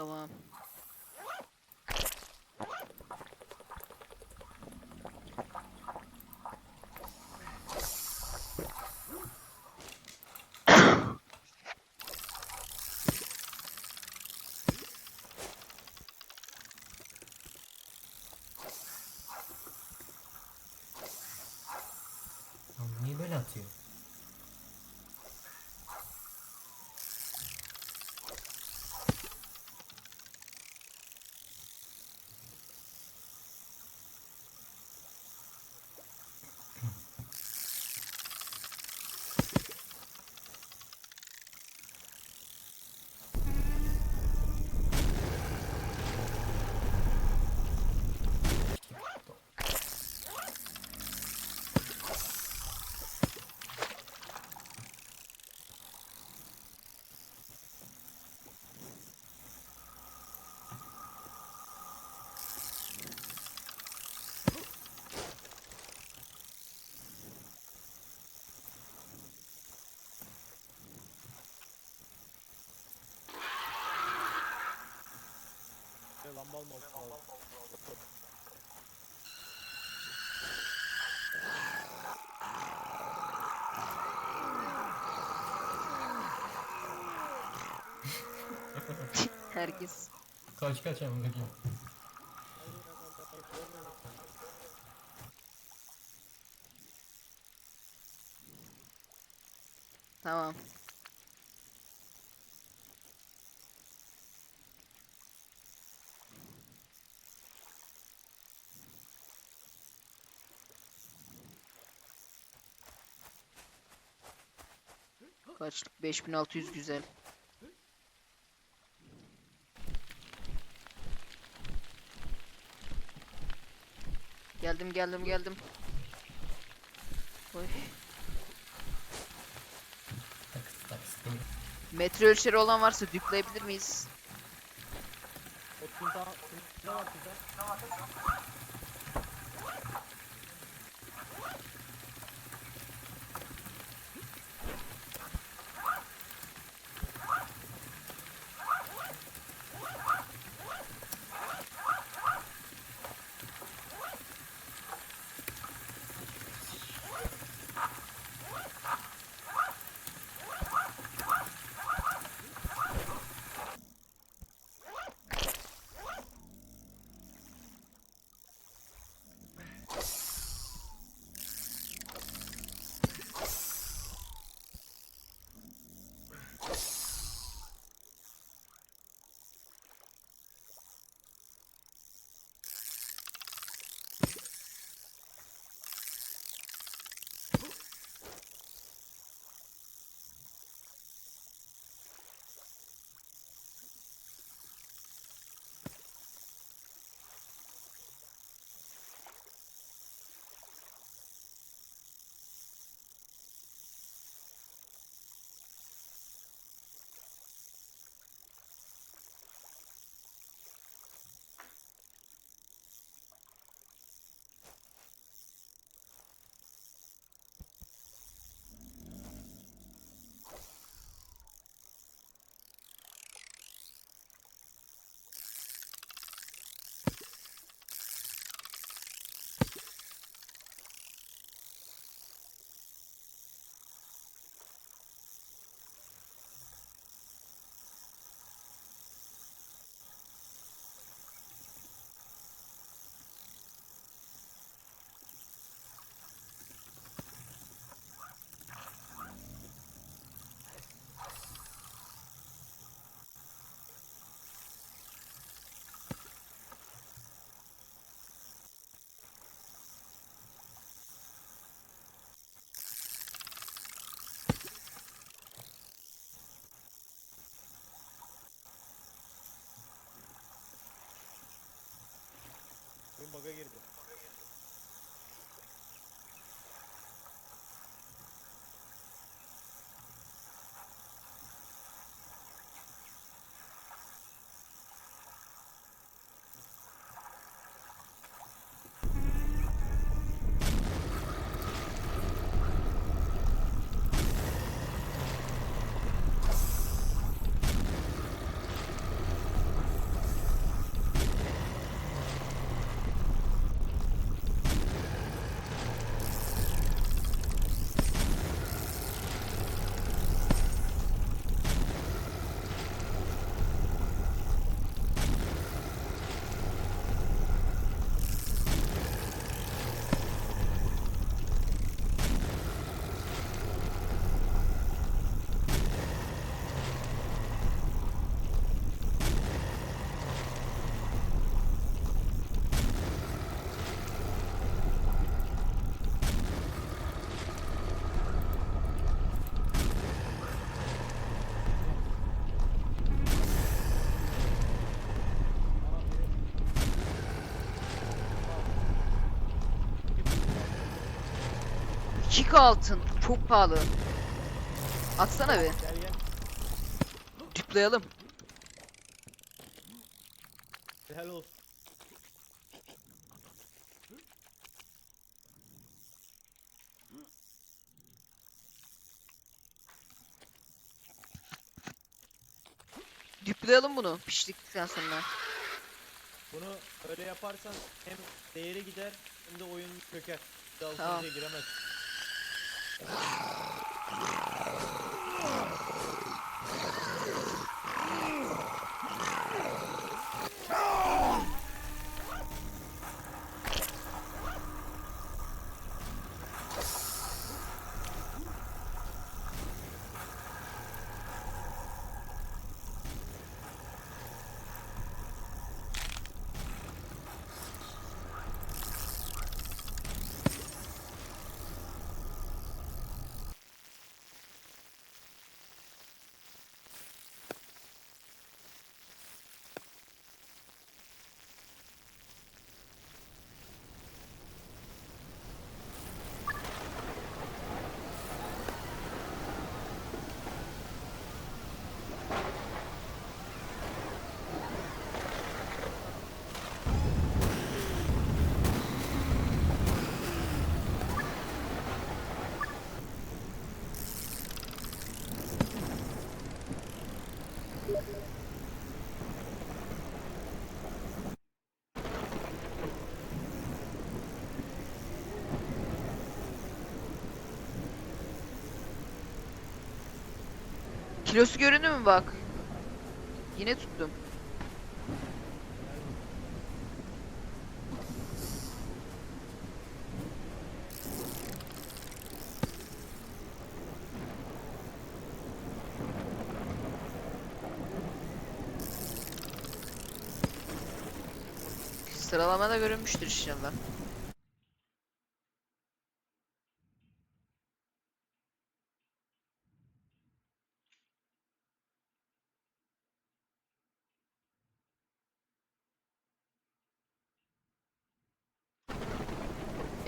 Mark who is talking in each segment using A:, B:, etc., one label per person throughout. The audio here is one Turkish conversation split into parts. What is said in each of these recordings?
A: Tamam.
B: Lan
C: Lamba almam lazım.
A: Herkes.
B: Kaç kaç hemen bakayım.
A: Tamam. Kaçlık 5600 güzel. Geldim geldim geldim. Oy. Metre ölçeri olan varsa dükleyebilir miyiz?
C: O
A: 2K altın. Çok pahalı. Atsana bir. Duplayalım.
C: Helal olsun.
A: Duplayalım bunu piştikten sonra.
C: Bunu öyle yaparsan hem değeri gider hem de oyun. Bir daha
A: Tamam.
C: giremez. ああ。
A: Kilosu göründü mü bak? Yine tuttum. Sıralamada görünmüştür inşallah.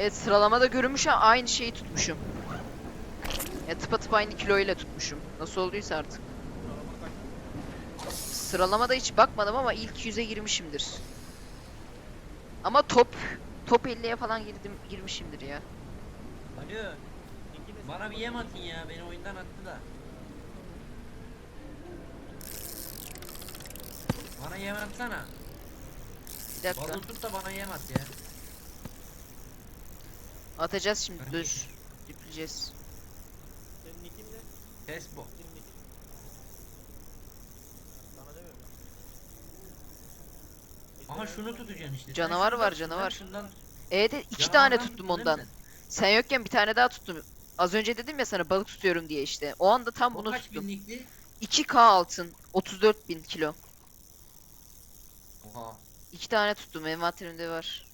A: Evet sıralamada görünmüş ama aynı şeyi tutmuşum. Ya tıpatıp aynı kiloyla tutmuşum. Nasıl olduysa artık. Sıralamada hiç bakmadım ama ilk yüze girmişimdir. Ama top top 50'ye falan girdim girmişimdir ya.
D: Alo, bana bir yem atın ya. Beni oyundan attı da. Bana yem atsana.
A: Bir dakika.
D: Tut da bana yem at ya.
A: Atacağız şimdi
D: Ben
A: dur. Yükleyeceğiz.
C: Senin nickin ne?
D: Test bu.
C: Senin nickin. Sana demiyorum.
D: Aha şunu tutacaksın işte.
A: Canavar var, canavar.
D: Şundan
A: Evet iki tane
D: Canavardan
A: tuttum
D: tuttun değil
A: ondan.
D: mi
A: Sen yokken bir tane daha tuttum. Az önce dedim ya sana balık tutuyorum diye işte. O anda tam?
D: O
A: bunu
D: kaç
A: tuttum.
D: binlikti?
A: 2K altın. 34 bin kilo.
D: Oha.
A: İki tane tuttum. Envanterimde var.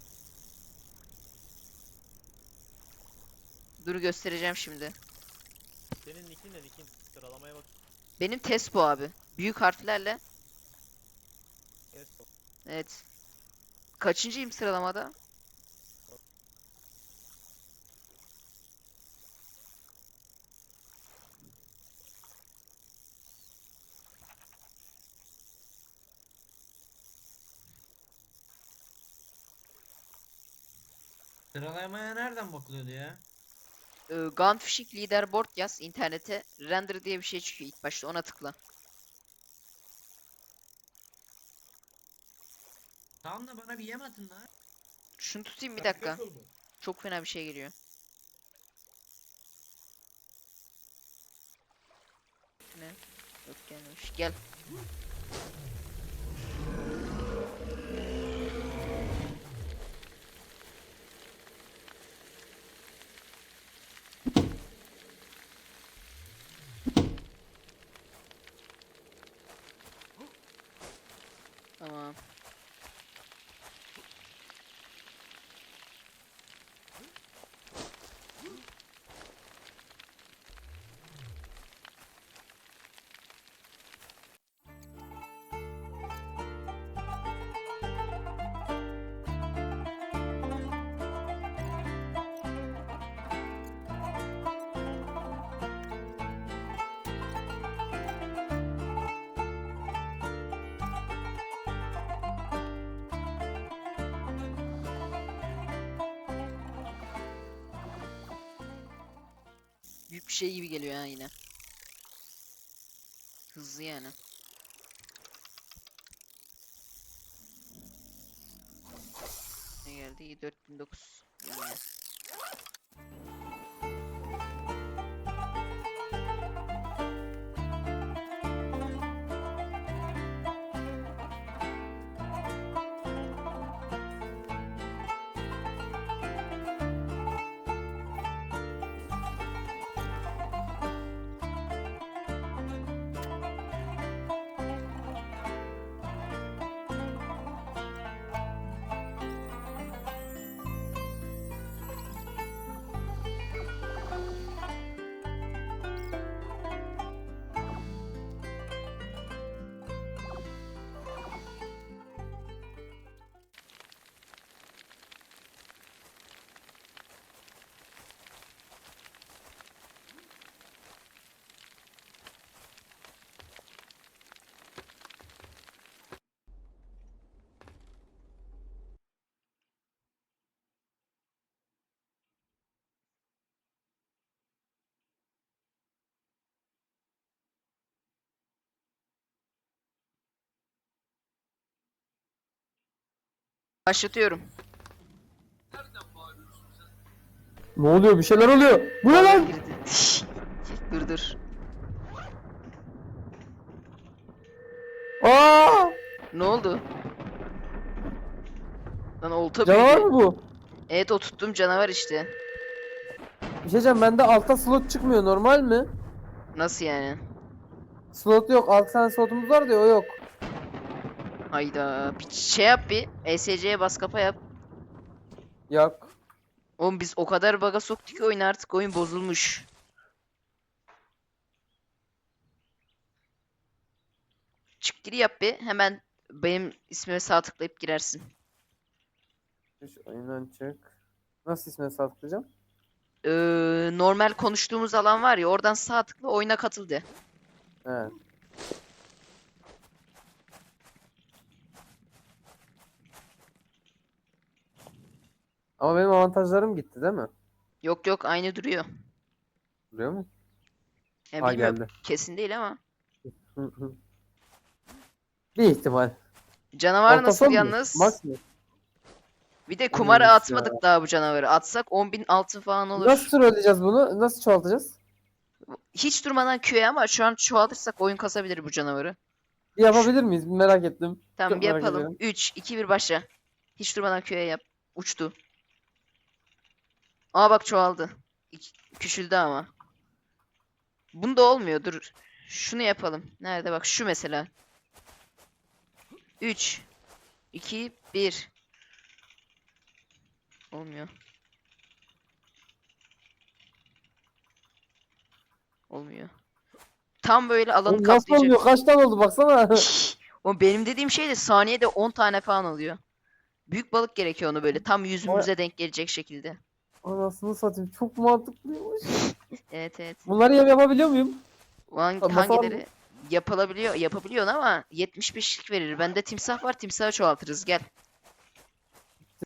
A: Dur göstereceğim şimdi.
C: Senin nickin ne nickin? Sıralamaya bak.
A: Benim Tespo abi. Büyük harflerle.
C: Kes o.
A: Evet. Kaçıncıyım sıralamada?
D: Sıralamaya nereden bakılıyordu ya?
A: Ee, Gunfishing Leaderboard yaz internete. Render diye bir şey çıkıyor ilk başta ona tıkla.
D: Tamam da bana bir yem atın lan.
A: Şunu tutayım bir dakika. Çok fena bir şey geliyor. Ne? Yok gelmemiş. Gel. Şey gibi geliyor ha yine. Hızlı yani. Ne geldi? 4009. Yani. Başlatıyorum.
E: Ne oluyor? Bir şeyler oluyor. Bu ne lan?
A: Dur dur.
E: Aa!
A: Ne oldu? Lan olta
E: Canavar
A: büyüdü.
E: mı bu?
A: Evet o tuttum canavar işte.
E: Bir şey diyeceğim bende altta slot çıkmıyor normal mi?
A: Nasıl yani?
E: Slot yok. 6 tane slotumuz var diyor o yok.
A: Hayda. Bir şey yap bir. ESC'ye bas kafa yap.
E: Yok.
A: Oğlum biz o kadar baga soktuk ki oyun artık oyun bozulmuş. Çık gir yap bir. Hemen benim ismime sağ tıklayıp girersin.
E: Şu oyundan çık. Nasıl ismini saklayacağım?
A: Ee, normal konuştuğumuz alan var ya oradan sağ tıkla oyuna katıl de.
E: He. Ama benim avantajlarım gitti değil mi?
A: Yok yok aynı duruyor.
E: Biliyor mu? Aa
A: bilmiyorum,
E: geldi.
A: kesin değil ama.
E: Hı hı. Bir ihtimal.
A: Canavar
E: Altta
A: nasıl
E: mu?
A: yalnız?
E: Max mı?
A: Bir de kumara
E: ya.
A: atmadık daha bu canavarı. Atsak 10.000 altın falan olur.
E: Nasıl trolleyeceğiz bunu? Nasıl çoğaltacağız?
A: Hiç durmadan Q'ye ama şu an çoğaltırsak oyun kasabilir bu canavarı.
E: Bir yapabilir miyiz? Merak ettim.
A: Tamam
E: Çok
A: bir
E: merak
A: yapalım.
E: ediyorum.
A: 3, 2, 1 başla. Hiç durmadan Q'ye yap. Uçtu. Aa bak çoğaldı. Küçüldü ama. Bunda olmuyor. Dur. Şunu yapalım. Nerede bak şu mesela. 3 2 1 Olmuyor. Olmuyor. Tam böyle alanı
E: Oğlum nasıl
A: kaplayacak.
E: olmuyor? Kaç tane oldu baksana.
A: O benim dediğim şey de saniyede 10 tane falan oluyor. Büyük balık gerekiyor onu böyle tam yüzümüze denk gelecek şekilde.
E: Anasını satayım. Çok mantıklıymış.
A: Evet evet.
E: Bunları yapabiliyor muyum?
A: Hangi, hangileri yapılabiliyor yapabiliyorsun ama 75'lik verir. Bende timsah var timsahı çoğaltırız gel.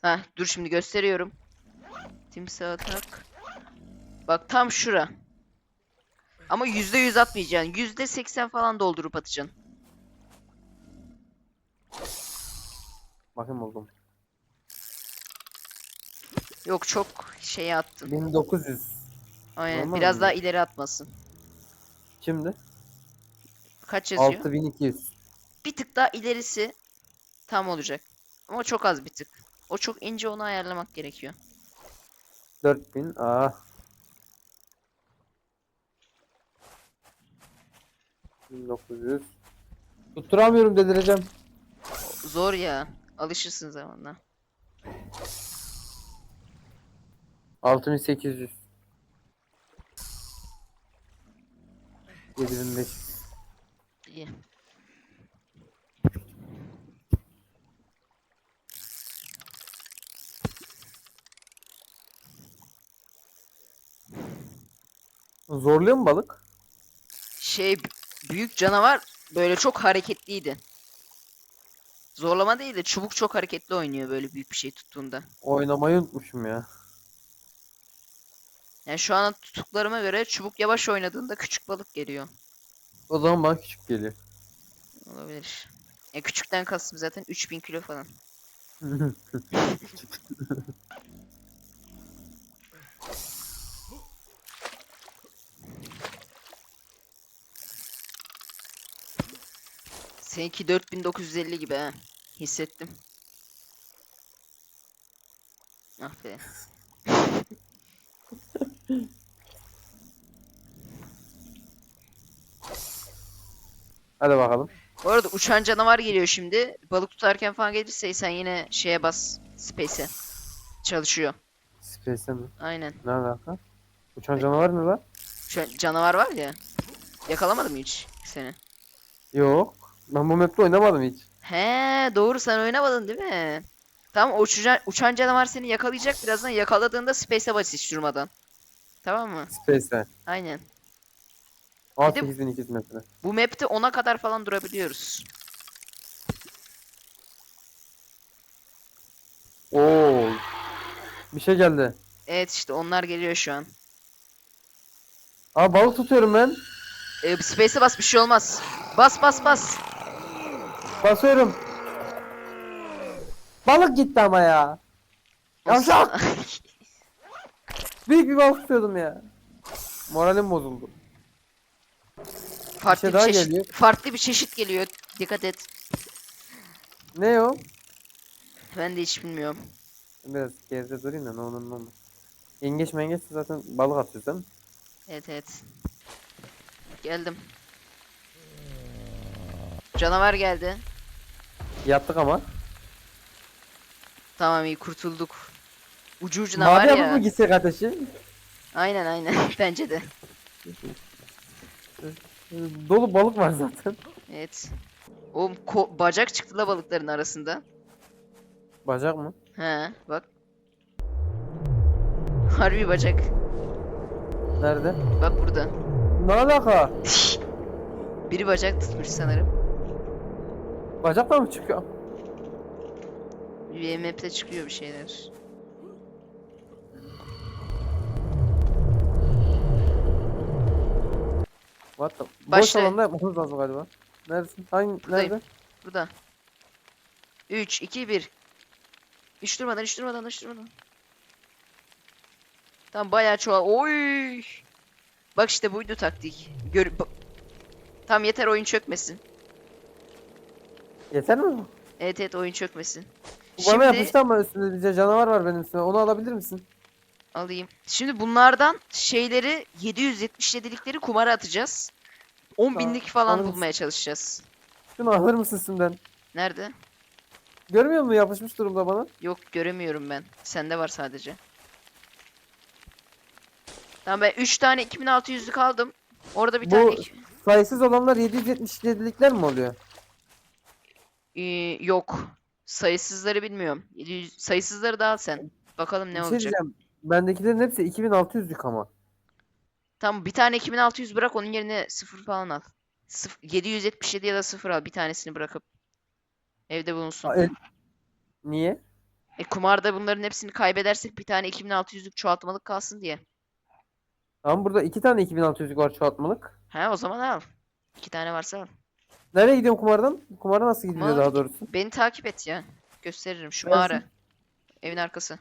A: Heh, dur şimdi gösteriyorum. Timsahı tak. Bak tam şura. Ama %100 atmayacaksın. %80 falan doldurup atacaksın.
E: Bakayım buldum.
A: Yok çok şeye attın.
E: 1900.
A: Aynen
E: Normal
A: biraz
E: mi?
A: daha ileri atmasın.
E: Şimdi?
A: Kaç yazıyor?
E: 6200.
A: bir tık daha ilerisi tam olacak. Ama çok az bir tık. O çok ince onu ayarlamak gerekiyor.
E: 4000. Aa. 1900. Tutturamıyorum delireceğim.
A: Zor ya. Alışırsın zamanla.
E: 6800. 7500.
A: İyi.
E: Zorluyor mu balık?
A: Şey büyük canavar böyle çok hareketliydi. Zorlama değil de çubuk çok hareketli oynuyor böyle büyük bir şey tuttuğunda.
E: Oynamayı unutmuşum ya.
A: Yani şu an tuttuklarıma göre çubuk yavaş oynadığında küçük balık geliyor.
E: O zaman bana küçük geliyor.
A: Olabilir. Ya küçükten kastım zaten 3000 kilo falan. Seninki 4950 gibi ha. Hissettim. Ah be.
E: Hadi bakalım.
A: Bu arada uçan canavar geliyor şimdi. Balık tutarken falan gelirse sen yine şeye bas. Space'e. Çalışıyor.
E: Space'e mi?
A: Aynen.
E: Ne alaka? Uçan canavar ne lan?
A: Şu an canavar var ya. Yakalamadı mı hiç seni?
E: Yok. Ben bu map'te oynamadım hiç.
A: He doğru sen oynamadın değil mi? Tamam uçan, uçan canavar seni yakalayacak birazdan yakaladığında space'e bas hiç durmadan. Tamam mı?
E: Space'e.
A: Aynen. Bir de-
E: 8200 metre.
A: Bu map'te 10'a kadar falan durabiliyoruz.
E: Oo. Bir şey geldi.
A: Evet işte onlar geliyor şu an.
E: Aa balık tutuyorum ben.
A: Ee, space'e bas bir şey olmaz. Bas bas bas.
E: Basıyorum. Balık gitti ama ya. Yavşak! Büyük bir balık tutuyordum ya. Moralim bozuldu.
A: farklı
E: şey
A: bir
E: daha
A: çeşit,
E: geliyor.
A: farklı bir çeşit geliyor. Dikkat et.
E: Ne o?
A: Ben de hiç bilmiyorum.
E: Biraz geride durayım da ne olur ne olmaz. Yengeç mengeç zaten balık mi?
A: Evet evet. Geldim. Canavar geldi.
E: Yattık ama.
A: Tamam iyi kurtulduk. Ucu ucuna var
E: Mavi yapıp
A: ya.
E: mı gitsek ateşi?
A: Aynen aynen bence de.
E: Dolu balık var zaten.
A: Evet. O ko- bacak çıktı la balıkların arasında.
E: Bacak mı?
A: He bak. Harbi bacak.
E: Nerede?
A: Bak burada.
E: Ne alaka?
A: Biri bacak tutmuş sanırım.
E: Bacakla mı çıkıyor?
A: Bir map'te çıkıyor bir şeyler.
E: What the? Boş
A: Başla.
E: alanda yapmamız lazım galiba. Neredesin? Hangi?
A: Buradayım.
E: Nerede?
A: Burada. 3, 2, 1. Hiç durmadan, hiç durmadan, hiç durmadan. Tamam bayağı çoğal. Oy! Bak işte buydu taktik. Gör Tamam yeter oyun çökmesin.
E: Yeter mi? bu?
A: Evet evet oyun çökmesin.
E: Bu bana
A: Şimdi
E: yapıştı ama üstünde bir canavar var benim üstüme. Onu alabilir misin?
A: Alayım. Şimdi bunlardan şeyleri 777'likleri kumara atacağız. 10
E: Tamam,
A: binlik falan
E: alırız.
A: bulmaya çalışacağız.
E: Şunu alır mısın üstümden?
A: Nerede?
E: Görmüyor musun yapışmış durumda bana?
A: Yok göremiyorum ben. Sende var sadece. Tamam ben 3 tane 2600'lük aldım. Orada bir
E: Bu-
A: tane iki-
E: Sayısız olanlar 777'likler mi oluyor?
A: Ee, yok. Sayısızları bilmiyorum. 700 sayısızları da al sen. Bakalım ne
E: şey
A: olacak.
E: diyeceğim. Bendekilerin hepsi 2600'lük ama.
A: Tamam bir tane 2600 bırak onun yerine 0 falan al. Sıf- 777 ya da 0 al. Bir tanesini bırakıp evde bulunsun.
E: Aa, el- Niye?
A: E kumarda bunların hepsini kaybedersek bir tane 2600'lük çoğaltmalık kalsın diye.
E: Ama burada iki tane 2600'lük var çoğaltmalık.
A: He o zaman al. İki tane varsa al.
E: Nereye gidiyorum kumardan? Kumara nasıl gidiyor daha doğrusu?
A: Beni takip et ya. Gösteririm. Şu
E: Ben
A: mağara. Evin arkası.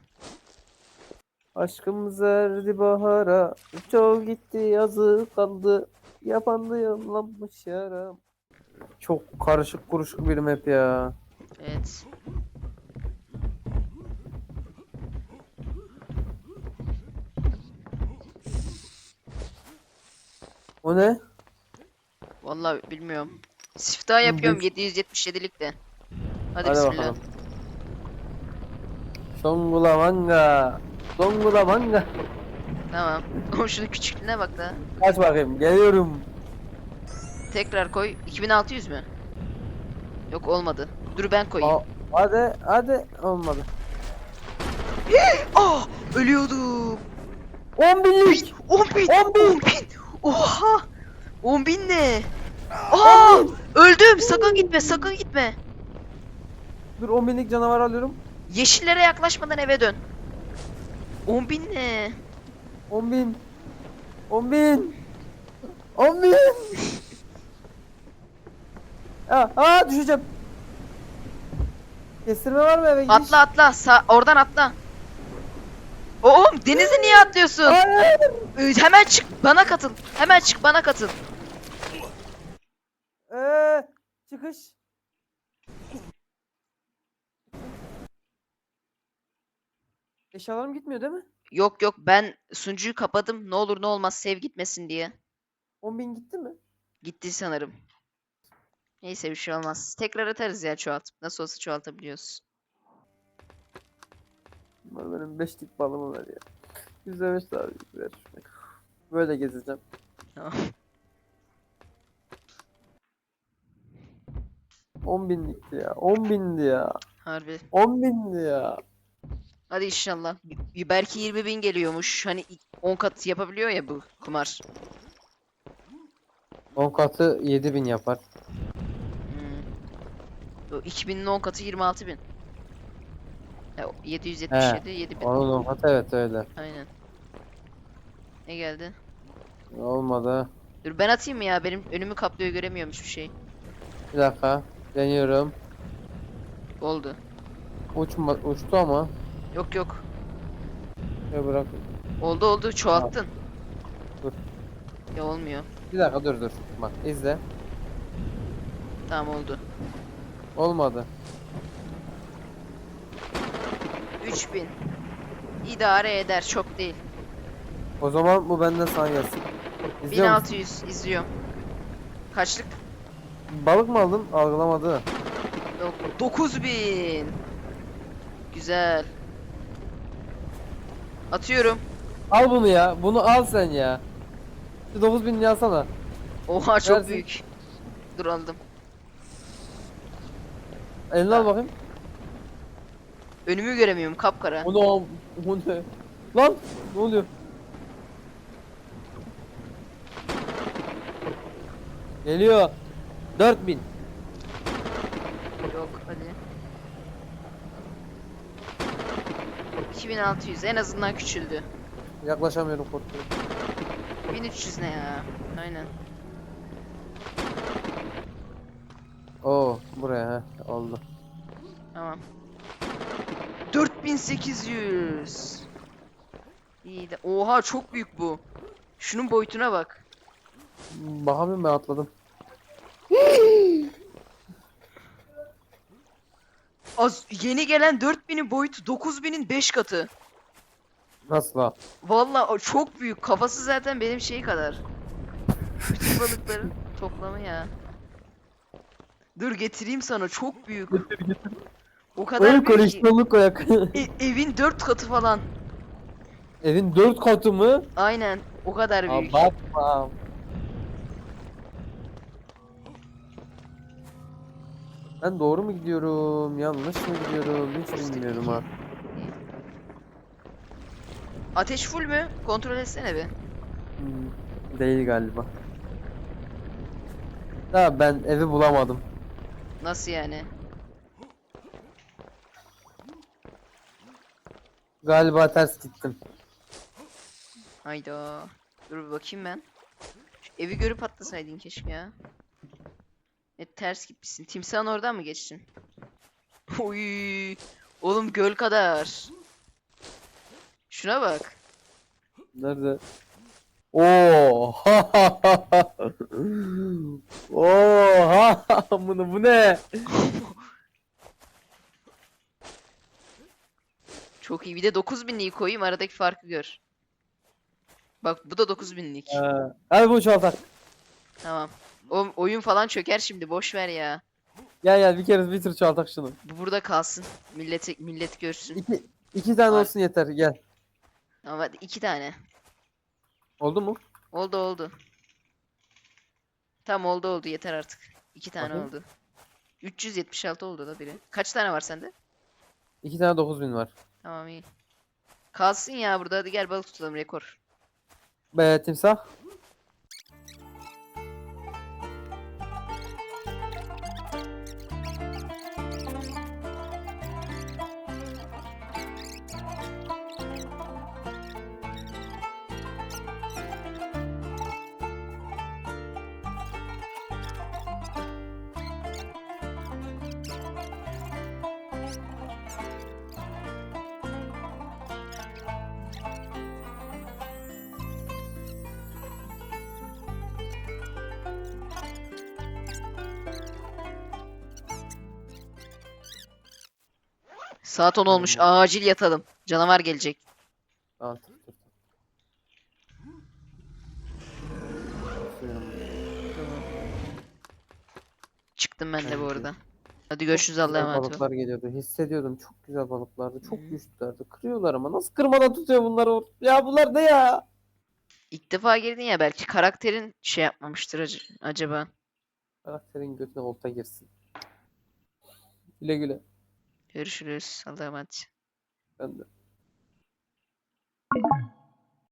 E: Aşkımız erdi bahara, çok gitti yazı kaldı, yapandı yanlanmış yaram. Çok karışık kuruşuk bir map ya.
A: Evet.
E: O ne?
A: Vallahi bilmiyorum. Siftah yapıyorum 777'lik de. Hadi,
E: Hadi
A: bismillah.
E: bakalım. Songula manga. Songula manga.
A: Tamam. Oğlum şunun küçüklüğüne bak da.
E: Kaç bakayım geliyorum.
A: Tekrar koy. 2600 mü? Yok olmadı. Dur ben koyayım.
E: Aa, hadi hadi olmadı.
A: Ah! Ölüyordum.
E: 10 binlik.
A: 10 bin.
E: 10 bin.
A: 10 bin. Oha. 10 bin ne? Aa! Öldüm. Sakın gitme. Sakın gitme.
E: Dur 10 binlik canavar alıyorum.
A: Yeşillere yaklaşmadan eve dön. 10 bin ne?
E: 10 bin. 10 bin. 10 bin. Aa, aa düşeceğim. Kestirme var mı eve gidiş?
A: Atla atla. Sağ, oradan atla. Oğlum denize niye atlıyorsun?
E: Hayır.
A: Ee, Hemen çık bana katıl. Hemen çık bana katıl.
E: Ee, çıkış. Eşyalarım gitmiyor değil mi?
A: Yok yok ben sunucuyu kapadım. Ne olur ne olmaz sev gitmesin diye.
E: 10 bin gitti mi?
A: Gitti sanırım. Neyse bir şey olmaz. Tekrar atarız ya çoğaltıp. Nasıl olsa çoğaltabiliyoruz.
E: Bunlar benim 5 dik balımı ver ya. %5 daha ver. Böyle gezeceğim.
A: Tamam.
E: 10 binlikti ya. 10 bindi ya.
A: Harbi.
E: 10 bindi ya.
A: Hadi inşallah. Y- Belki 20 bin geliyormuş. Hani 10 kat yapabiliyor ya bu kumar.
E: 10 katı 7 bin yapar.
A: Hmm. O 2000'in 10 katı 26 bin. Ya, o 777, 7000.
E: Onun 10 katı evet öyle.
A: Aynen. Ne geldi?
E: Olmadı.
A: Dur ben atayım mı ya? Benim önümü kaplıyor göremiyorum hiçbir şey.
E: Bir dakika. Deniyorum.
A: Oldu.
E: Uçma, uçtu ama.
A: Yok yok.
E: Ya bırak.
A: Oldu oldu. Çoğalttın.
E: Dur.
A: Ya olmuyor.
E: Bir dakika dur dur. Bak izle.
A: Tamam oldu.
E: Olmadı.
A: 3000. İdare eder. Çok değil.
E: O zaman bu benden sana gelsin. İzliyor musun?
A: 1600 izliyorum. Kaçlık?
E: Balık mı aldın? Algılamadı.
A: Yok. 9000. Güzel. Atıyorum.
E: Al bunu ya. Bunu al sen ya. Şu 9000 yazsana.
A: Oha çok
E: Versin.
A: büyük. Dur aldım.
E: Elini al bakayım.
A: Önümü göremiyorum kapkara.
E: O ne? o- O ne? Lan ne oluyor? Geliyor. 4000.
A: Yok hadi. 2600 en azından küçüldü.
E: Yaklaşamıyorum korkuyorum.
A: 1300 ne ya? Aynen.
E: Oo buraya he oldu.
A: Tamam. 4800. İyi de. Oha çok büyük bu. Şunun boyutuna bak.
E: Bakamıyorum ben atladım.
A: Az yeni gelen 4000'in boyutu 9000'in 5 katı.
E: Nasıl ha?
A: Vallahi o çok büyük. Kafası zaten benim şey kadar. Bütün balıkların toplamı ya. Dur getireyim sana çok büyük. O kadar büyük ki.
E: koleksiyonluk koyak.
A: E- evin 4 katı falan.
E: Evin 4 katı mı?
A: Aynen. O kadar büyük.
E: Abartma. Ben doğru mu gidiyorum? Yanlış mı gidiyorum? Hiç bilmiyorum ha.
A: Ateş full mü? Kontrol etsene bir.
E: Hmm, Değil galiba. Ya ben evi bulamadım.
A: Nasıl yani?
E: Galiba ters gittim.
A: Hayda. Dur bir bakayım ben. Şu evi görüp atlasaydın keşke ya. E ters gitmişsin. Timsahın oradan mı geçtin? Oy. Oğlum göl kadar. Şuna bak.
E: Nerede? Oo! Oha! Bunu bu ne?
A: Çok iyi. Bir de 9000'liği koyayım aradaki farkı gör. Bak bu da 9000'lik.
E: Ee, hadi bunu çoğaltak.
A: Tamam. O oyun falan çöker şimdi boş ver ya.
E: Gel gel bir kere bir tur çoğaltak şunu.
A: Bu burada kalsın. Milleti millet görsün.
E: İki, iki tane
A: Var.
E: olsun yeter gel.
A: Ama hadi iki tane.
E: Oldu mu?
A: Oldu oldu. Tam oldu oldu yeter artık. İki tane
E: Bakayım.
A: oldu. 376 oldu da biri. Kaç tane var sende?
E: İki tane 9000 var.
A: Tamam iyi. Kalsın ya burada hadi gel balık tutalım rekor.
E: Be timsah.
A: Saat 10 olmuş. Acil yatalım. Canavar gelecek. Çıktım ben de bu arada. Hadi görüşürüz Allah'a emanet ol.
E: balıklar geliyordu. Hissediyordum. Çok güzel balıklardı. Çok güçlülerdi. Kırıyorlar ama. Nasıl kırmadan tutuyor bunları? Ya bunlar ne ya?
A: İlk defa girdin ya belki karakterin şey yapmamıştır ac- acaba.
E: Karakterin götüne olta girsin. Güle güle.
A: Görüşürüz. Allah'a emanet.
E: Ben de.